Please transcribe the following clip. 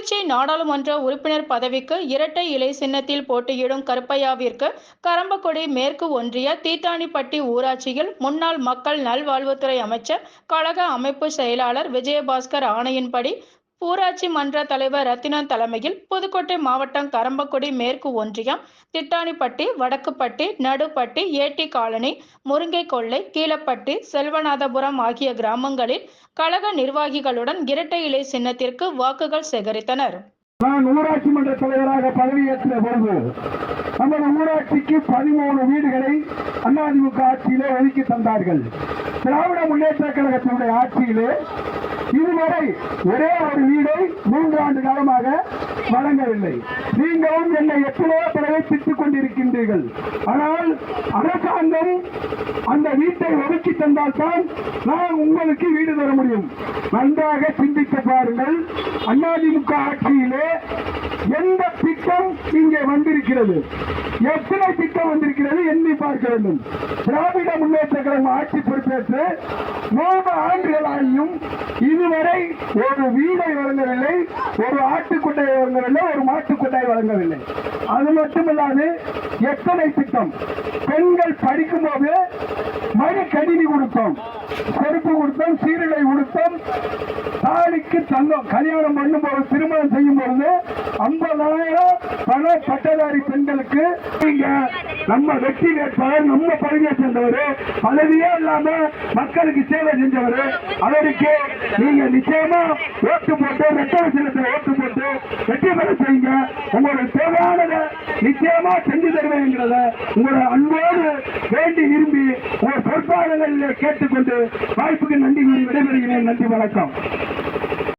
திருச்சி நாடாளுமன்ற உறுப்பினர் பதவிக்கு இரட்டை இலை சின்னத்தில் போட்டியிடும் கருப்பையாவிற்கு கரம்பக்குடி மேற்கு ஒன்றிய தீத்தானிப்பட்டி ஊராட்சியில் முன்னாள் மக்கள் நல்வாழ்வுத்துறை அமைச்சர் கழக அமைப்பு செயலாளர் விஜயபாஸ்கர் ஆணையின்படி ஊராட்சி மன்ற தலைவர் ரத்தினன் தலைமையில் புதுக்கோட்டை மாவட்டம் கரம்பக்குடி மேற்கு ஒன்றியம் திட்டானிப்பட்டி வடக்குப்பட்டி நடுப்பட்டி ஏட்டி காலனி முருங்கை கொள்ளை கீழப்பட்டி செல்வநாதபுரம் ஆகிய கிராமங்களில் கழக நிர்வாகிகளுடன் இரட்டை இலை சின்னத்திற்கு வாக்குகள் சேகரித்தனர். நான் ஊராட்சி மன்ற தலைவராக பதவியேற்ற பொழுது நமது ஊராட்சிக்கு பதிமூணு வீடுகளை அதிமுக ஆட்சியிலே ஒதுக்கி தந்தார்கள். திராவிட முன்னேற்ற கழகத்தினுடைய ஆட்சியிலே இதுவரை ஒரே ஒரு வீடை மூன்றாண்டு காலமாக வழங்கவில்லை. நீங்களும் என்னை எத்தனையோ தடவை திட்டுக் கொண்டிருக்கின்றீர்கள். ஆனால் அரசாங்கம் அந்த வீட்டை ஒதுக்கி தந்தால்தான் நான் உங்களுக்கு வீடு தர முடியும். நன்றாக சிந்தித்து பாருங்கள். அதிமுக ஆட்சியிலே இங்கே வந்திருக்கிறது. எத்தனை திட்டம் வந்திருக்கிறது எண்ணி பார்க்க வேண்டும். திராவிட முன்னேற்ற கழகம் ஆட்சி பொறுப்பேற்று மூன்று ஆண்டுகளாகியும் இதுவரை ஒரு வீடை வழங்கவில்லை ஒரு ஆட்டுக்குட்டையை வழங்கவில்லை ஒரு மாட்டுக்குட்டையை வழங்கவில்லை. அது மட்டுமல்லாது எத்தனை திட்டம்? பெண்கள் படிக்கும்போது மணி கணினி கொடுத்தோம் செருப்பு கொடுத்தோம் சீருடை கொடுத்தோம் தாலிக்கு தங்கம் கல்யாணம் பண்ணும் போது திருமணம் செய்யும் பொழுது ஐம்பதாயிரம் பல பட்டதாரி பெண்களுக்கு நீங்க நம்ம வெற்றி வேட்பாளர் நம்ம பதவியை சேர்ந்தவர். பதவியே இல்லாம மக்களுக்கு சேவை செஞ்சவர். அவருக்கு நீங்க நிச்சயமா ஓட்டு போட்டு ரெட்டை ஓட்டு போட்டு வெற்றி பெற செய்யுங்க. உங்களுக்கு தேவையானதை நிச்சயமா செஞ்சு தருவேங்கிறத உங்களை அன்போடு வேண்டி விரும்பி உங்கள் பொறுப்பாளர்களில் கேட்டுக்கொண்டு வாய்ப்புக்கு நன்றி கூறி விடைபெறுகிறேன். நன்றி வணக்கம்.